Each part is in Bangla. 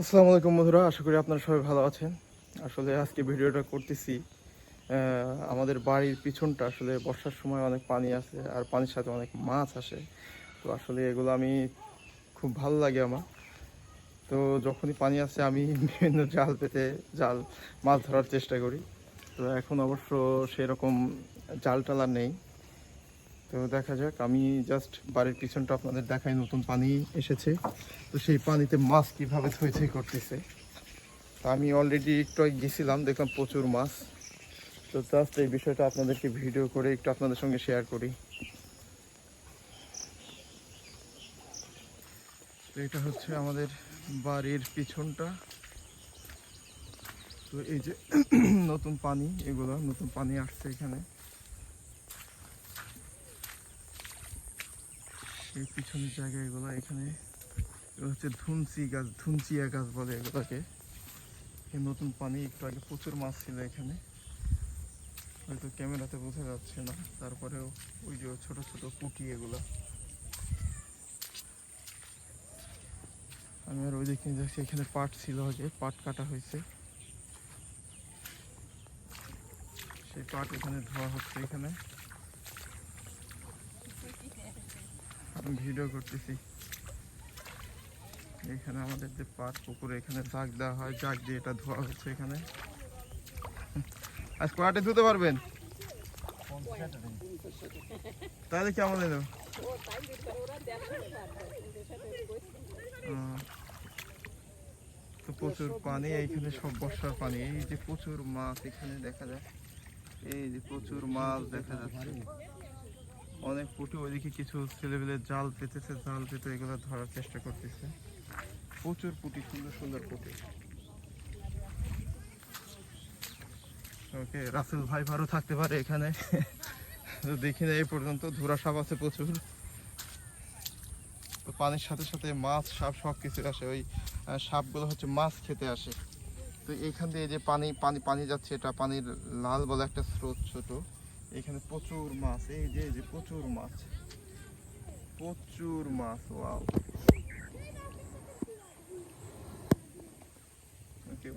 আসসালামু আলাইকুম বন্ধুরা, আশা করি আপনারা সবাই ভালো আছেন। আসলে আজকে ভিডিওটা করতেছি আমাদের বাড়ির পিছনটা আসলে বর্ষার সময় অনেক পানি আসে আর পানির সাথে অনেক মাছ আসে। তো আসলে এগুলো আমি খুব ভালো লাগে আমার। তো যখনই পানি আসে, আমি বিভিন্ন জাল পেতে, জাল, মাছ ধরার চেষ্টা করি। তো এখন অবশ্য সেরকম জাল টালা নেই। তো দেখা যাক, আমি জাস্ট বাড়ির পিছনটা আপনাদের দেখাই, নতুন পানি এসেছে। তো সেই পানিতে মাছ কীভাবে থই থই করতেছে। তো আমি অলরেডি একটু গেছিলাম, দেখলাম প্রচুর মাছ। তো জাস্ট এই বিষয়টা আপনাদেরকে ভিডিও করে একটু আপনাদের সঙ্গে শেয়ার করি। তো এটা হচ্ছে আমাদের বাড়ির পিছনটা। তো এই যে নতুন পানি, এগুলো নতুন পানি আসছে এখানে। সেই পিছনের জায়গা এগুলো, এখানে। হচ্ছে ধুনচি গাছ, ধুনচিয়া গাছ বলে এগুলোকে। এই নতুন পানি, একটু আগে প্রচুর মাছ ছিল এখানে। হয়তো ক্যামেরাতে বোঝা যাচ্ছে না। তারপরেও ওই যে ছোট ছোট পুঁটি এগুলো। আমি আর ওই দিকে যাচ্ছি, এখানে পাট ছিল আগে, পাট কাটা হয়েছে। সেই পাট এখানে ধোয়া হচ্ছে এখানে আমি ভিডিও করতেছি। এখানে আমাদের যে পাট পুকুরে এখানে জাগ দেওয়া হয় জাগ দিয়ে এটা ধোয়া হচ্ছে এখানে। আজ কয়াটে ধুতে পারবেন? তাহলে কেমন এলো তো প্রচুর পানি, এইখানে সব বর্ষার পানি। এই যে প্রচুর মাছ এখানে দেখা যায়। এই যে প্রচুর মাছ দেখা যাচ্ছে। অনেক পুটু ওইদিকে কিছু ছেলেবেলে জাল পেতেছে, জাল পেতে এগুলো ধরার চেষ্টা করতেছে। প্রচুর পুটি, সুন্দর সুন্দর পুটি। ওকে, রাসেল ভাই ভালো থাকতে পারে এখানে। দেখি না, এই পর্যন্ত ধুরা সাপ আছে প্রচুর। তো পানির সাথে সাথে মাছ, সাপ সব কিছু আসে। ওই সাপগুলো হচ্ছে মাছ খেতে আসে। তো এইখান দিয়ে যে পানি পানি পানি যাচ্ছে, এটা পানির লাল বলে একটা স্রোত ছোট। এখানে প্রচুর মাছ, এই যে যে, প্রচুর মাছ। প্রচুর মাছ, ওয়াও।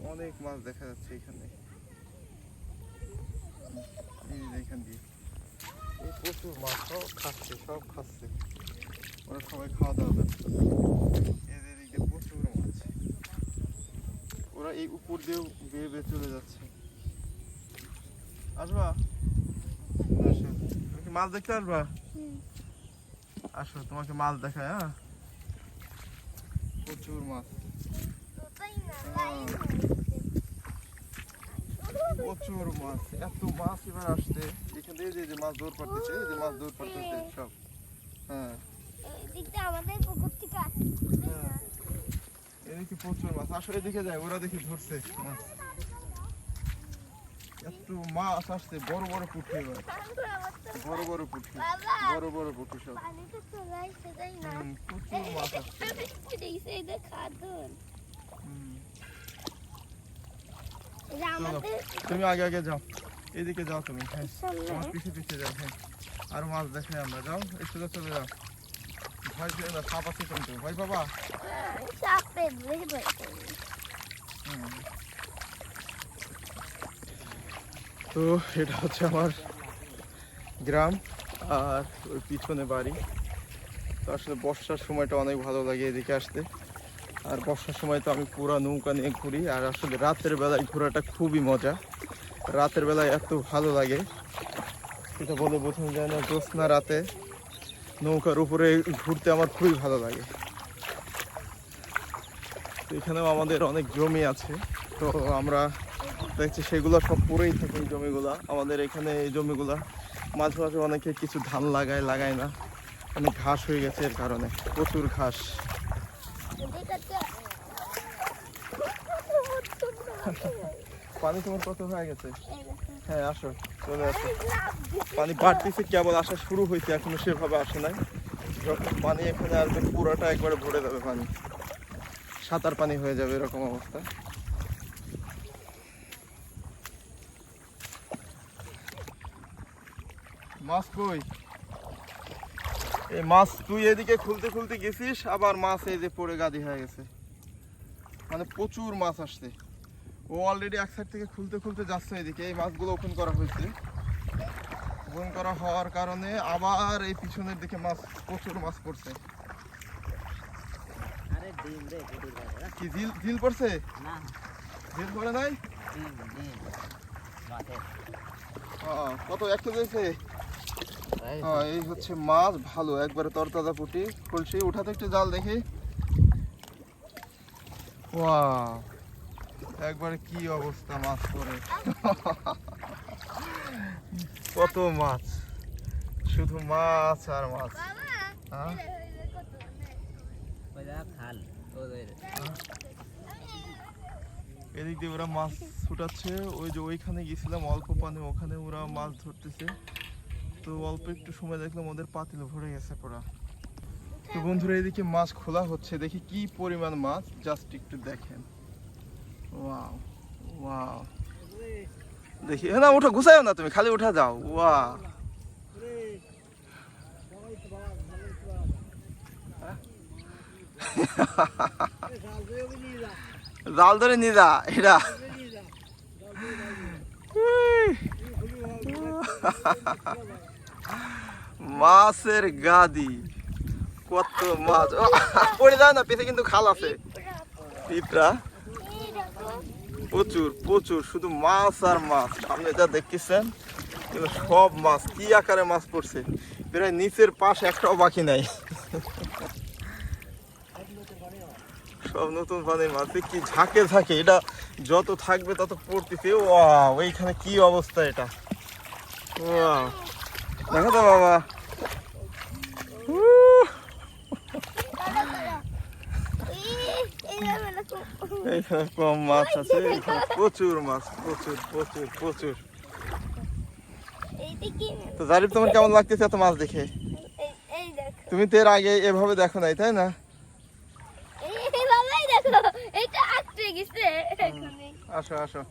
অনেক মাছ দেখা যাচ্ছে এখানে। এখান দিয়ে। এই প্রচুর মাছ, সব খাচ্ছে সব খাচ্ছে। ওরা সবাই খাওয়া এদিকে প্রচুর মাছ। ওরা এই উপর দিয়েও বেয়ে বেয়ে চলে যাচ্ছে। আসবা? আসো তুমি মাছ দেখতে আসবা? আসো তোমাকে মাছ দেখায় হ্যাঁ? প্রচুর মাছ হ্যাঁ, প্রচুর মাছ এত মাছ এবার আসছে। এখান থেকে যে মাছ দৌড় পারতেছে এই যে মাছ দৌড় পারতেছে সব। হ্যাঁ। আমাদের পুকুর থেকে। হ্যাঁ। এদিকে প্রচুর মাছ। আসো এদিকে যায় ওরা দেখি ধরছে মাছ। এত মাছ আসছে বড় বড় পুঁটি এবার। বড় বড় পুঁটি বড় বড় পুঁটি সব। প্রচুর মাছ আসছে। হুম। তুমি আগে আগে যাও। এদিকে যাও তুমি হ্যাঁ। আমার পিছিয়ে পিছিয়ে যাও হ্যাঁ। আর মাছ দেখাই আমরা যাও একটু চলে যাও। ভয় পেয়ে না সাপ আছে কিন্তু ভয় বাবা চাপে বের বের তো এটা হচ্ছে আমার গ্রাম আর ওই পিছনে বাড়ি। তো আসলে বর্ষার সময়টা অনেক ভালো লাগে এদিকে আসতে। আর বর্ষার সময় তো আমি পুরা নৌকা নিয়ে ঘুরি। আর আসলে রাতের বেলায় ঘোরাটা খুবই মজা। রাতের বেলায় এত ভালো লাগে। সেটা বলে বোঝানো যায় না, জ্যোৎস্না রাতে নৌকার উপরে ঘুরতে আমার খুবই ভালো লাগে। এখানেও আমাদের অনেক জমি আছে। তো আমরা দেখছি সেগুলো সব পড়েই থাকে এই জমিগুলা। আমাদের এখানে এই জমিগুলা, মাঝে মাঝে অনেকে কিছু ধান লাগায় লাগায় না। অনেক ঘাস হয়ে গেছে এর কারণে, প্রচুর ঘাস। পানি তোমার কত হয়ে গেছে? হ্যাঁ আসো, চলে আসো। পানি বাড়তেছে, কেবল আসা শুরু হয়েছে, এখনও সেভাবে আসে নাই। যখন পানি এখানে আসবে, পুরোটা একবারে ভরে যাবে পানি। সাঁতার পানি হয়ে যাবে, এরকম অবস্থা। মাছ কই? এই মাছ তুই এদিকে খুলতে খুলতে গেছিস আবার মাছ এই যে পড়ে গাদি হয়ে গেছে। মানে প্রচুর মাছ আসছে। ও অলরেডি এক সাইড থেকে খুলতে খুলতে যাচ্ছে এদিকে। এই মাছগুলো ওপেন করা হয়েছে। ওপেন করা হওয়ার কারণে আবার এই পিছনের দিকে মাছ প্রচুর মাছ পড়ছে। কি ঝিল ঝিল পড়ছে? ঝিল পড়ে নাই? কত একটা দিয়েছে হ্যাঁ এই হচ্ছে মাছ ভালো একবারে তরতাজা পুটি। কলসি উঠাতে একটু জাল দেখি। একবারে কি অবস্থা মাছ করে। কত মাছ। শুধু মাছ আর মাছ। হ্যাঁ? এদিক দিয়ে ওরা মাছ ছুটাচ্ছে। ওই যে ওইখানে গেছিলাম অল্প পানি ওখানে ওরা মাছ ধরতেছে। তো অল্প একটু সময় দেখলাম ওদের পাতিল ভরে গেছে পুরা। তো বন্ধুরা এদিকে মাছ খোলা হচ্ছে। দেখি কি পরিমাণ মাছ জাস্ট একটু দেখেন। Wow wow. দেখি না ওঠা ঘুষাইও না তুমি খালি উঠা যাও। ওয়া জাল ধরে নিয়ে যা এটা মাছের গাদি। কত মাছ। পড়ে যায় না পেছে কিন্তু খাল আছে। পিঁপড়া? প্রচুর প্রচুর, শুধু মাছ আর মাছ। আপনি যা দেখতেছেন সব মাছ। কি আকারে মাছ পড়ছে। প্রায় নিচের পাশ একটাও বাকি নাই। সব নতুন পানির মাছ। কি ঝাঁকে ঝাঁকে, এটা যত থাকবে তত পড়তেছে। ওয়াও, এইখানে কি অবস্থা এটা? ওয়াও। দেখো তো বাবা। এইখানে কম মাছ আছে এখানে প্রচুর মাছ প্রচুর প্রচুর প্রচুর। তো জারিফ তোমার কেমন লাগতেছে এত মাছ দেখে? তুমি তো এর আগে এভাবে দেখো নাই তাই না? আসো আসো।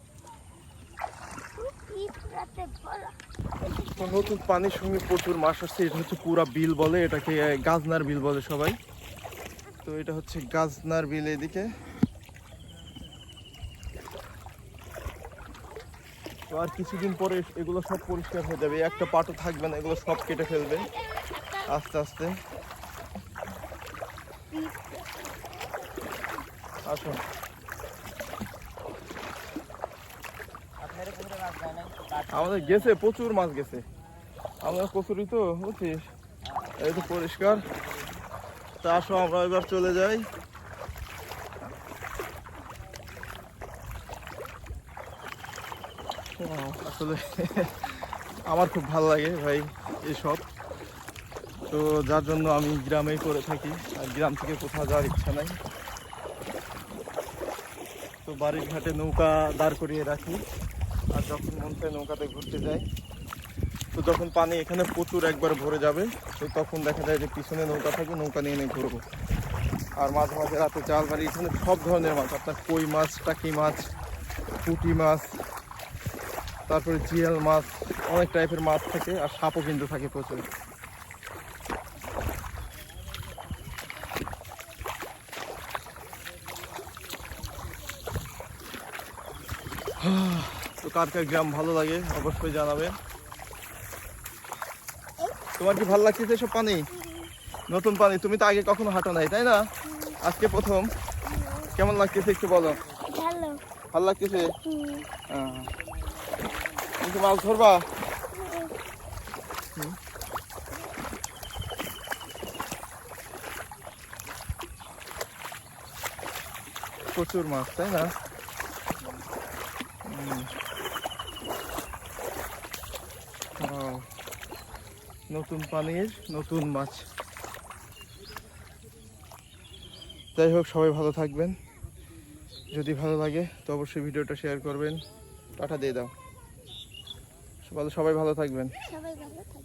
নতুন পানির সঙ্গে প্রচুর মাছ আসছে, এটা হচ্ছে পুরা বিল বলে, এটাকে গাজনার বিল বলে সবাই। তো এটা হচ্ছে গাজনার বিল এদিকে। তো আর কিছুদিন পরে এগুলো সব পরিষ্কার হয়ে যাবে, একটা পাটও থাকবে না, এগুলো সব কেটে ফেলবে, আস্তে আস্তে। আসো আপনার পুকুরে মাছ যায় না আমাদের গেছে, প্রচুর মাছ গেছে। আমরা কচুরি তো, বুঝছিস? এই তো পরিষ্কার। তা আসো, আমরা এবার চলে যাই। আসলে আমার খুব ভালো লাগে ভাই এসব। তো যার জন্য আমি গ্রামেই করে থাকি, আর গ্রাম থেকে কোথাও যাওয়ার ইচ্ছা নাই। তো বাড়ির ঘাটে নৌকা দাঁড় করিয়ে রাখি। আর যখন মন চায় নৌকাতে ঘুরতে যাই তো যখন পানি এখানে প্রচুর একবার ভরে যাবে, তো তখন দেখা যায় যে পিছনে নৌকা থাকে, নৌকা নিয়ে নিয়ে ঘুরবো। আর মাঝে মাঝে রাতে জাল বাড়ি, এখানে সব ধরনের মাছ, আপনার কই মাছ, টাকি মাছ, পুঁটি মাছ, তারপরে জিয়াল মাছ, অনেক টাইপের মাছ থাকে, আর সাপও কিন্তু থাকে প্রচুর। তো কার কার গ্রাম ভালো লাগে অবশ্যই জানাবেন। তোমার কি ভালো লাগছে এসব পানি? নতুন পানি তুমি তো আগে কখনো হাঁটো নাই তাই না? আজকে প্রথম। কেমন লাগতেছে একটু বলো। ভালো। লাগতেছে। তুমি মাছ ধরবা। প্রচুর মাছ তাই না হুম। Wow. নতুন পানির, নতুন মাছ। যাই হোক, সবাই ভালো থাকবেন। যদি ভালো লাগে, তো অবশ্যই ভিডিওটা শেয়ার করবেন। টাটা দিয়ে দাও। ভালো সবাই ভালো থাকবেন। সবাই ভালো